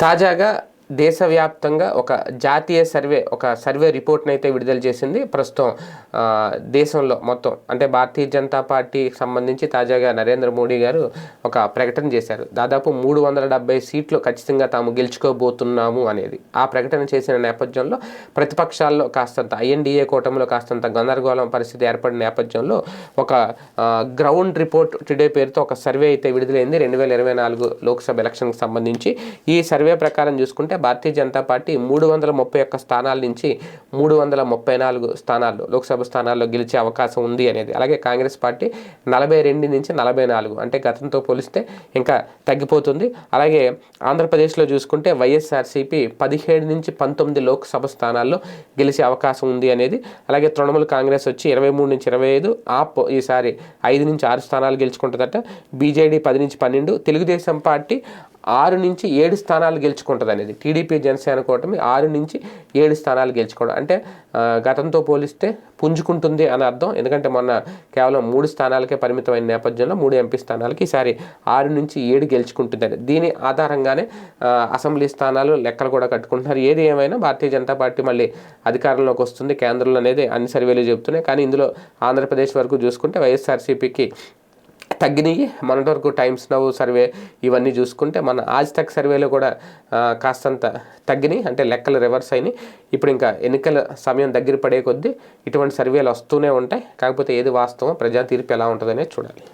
తాజాగా దేశవ్యాప్తంగా ఒక జాతీయ సర్వే ఒక సర్వే రిపోర్ట్ని అయితే విడుదల చేసింది. ప్రస్తుతం దేశంలో మొత్తం అంటే భారతీయ జనతా పార్టీకి సంబంధించి తాజాగా నరేంద్ర మోడీ గారు ఒక ప్రకటన చేశారు. దాదాపు మూడు వందల డెబ్బై సీట్లు ఖచ్చితంగా తాము గెలుచుకోబోతున్నాము అనేది. ఆ ప్రకటన చేసిన నేపథ్యంలో ప్రతిపక్షాల్లో కాస్తంత ఐఎన్డీఏ కూటమిలో కాస్తంత గందరగోళం పరిస్థితి ఏర్పడిన నేపథ్యంలో ఒక గ్రౌండ్ రిపోర్ట్ టుడే పేరుతో ఒక సర్వే అయితే విడుదలైంది. రెండు వేల ఇరవై నాలుగు లోక్సభ ఎలక్షన్కి సంబంధించి. ఈ సర్వే ప్రకారం చూసుకుంటే భారతీయ జనతా పార్టీ మూడు వందల ముప్పై ఒక్క స్థానాల నుంచి మూడు వందల ముప్పై నాలుగు స్థానాల్లో లోక్సభ స్థానాల్లో గెలిచే అవకాశం ఉంది అనేది. అలాగే కాంగ్రెస్ పార్టీ నలభై రెండు నుంచి నలభై నాలుగు అంటే గతంతో పోలిస్తే ఇంకా తగ్గిపోతుంది. అలాగే ఆంధ్రప్రదేశ్లో చూసుకుంటే వైఎస్ఆర్సీపీ పదిహేడు నుంచి పంతొమ్మిది లోక్సభ స్థానాల్లో గెలిచే అవకాశం ఉంది అనేది. అలాగే తృణమూల్ కాంగ్రెస్ వచ్చి ఇరవై మూడు నుంచి ఇరవై ఐదు ఆప్ ఈసారి ఐదు నుంచి ఆరు స్థానాలు గెలుచుకుంటుందట. బీజేడీ పది నుంచి పన్నెండు. తెలుగుదేశం పార్టీ ఆరు నుంచి ఏడు స్థానాలు గెలుచుకుంటుంది అనేది టీడీపీ జనసేన కూటమి ఆరు నుంచి ఏడు స్థానాలు గెలుచుకోవడం. అంటే గతంతో పోలిస్తే పుంజుకుంటుంది అని అర్థం. ఎందుకంటే మొన్న కేవలం మూడు స్థానాలకే పరిమితమైన నేపథ్యంలో మూడు ఎంపీ స్థానాలకి ఈసారి ఆరు నుంచి ఏడు గెలుచుకుంటుందని. దీని ఆధారంగానే అసెంబ్లీ స్థానాలు లెక్కలు కూడా కట్టుకుంటున్నారు. ఏది ఏమైనా భారతీయ జనతా పార్టీ మళ్ళీ అధికారంలోకి వస్తుంది. కేంద్రంలో అనేది అన్ని సర్వేలు చెబుతున్నాయి. కానీ ఇందులో ఆంధ్రప్రదేశ్ వరకు చూసుకుంటే వైఎస్ఆర్సీపీకి తగ్గినాయి. మొన్నటి వరకు టైమ్స్ నవ్ సర్వే ఇవన్నీ చూసుకుంటే మన ఆజ్ తక్ సర్వేలో కూడా కాస్తంత తగ్గినాయి. అంటే లెక్కలు రివర్స్ అయినాయి. ఇప్పుడు ఇంకా ఎన్నికల సమయం దగ్గర పడే కొద్దీ ఇటువంటి సర్వేలు వస్తూనే ఉంటాయి. కాకపోతే ఏది వాస్తవం? ప్రజా తీర్పు ఎలా ఉంటుందనే చూడాలి.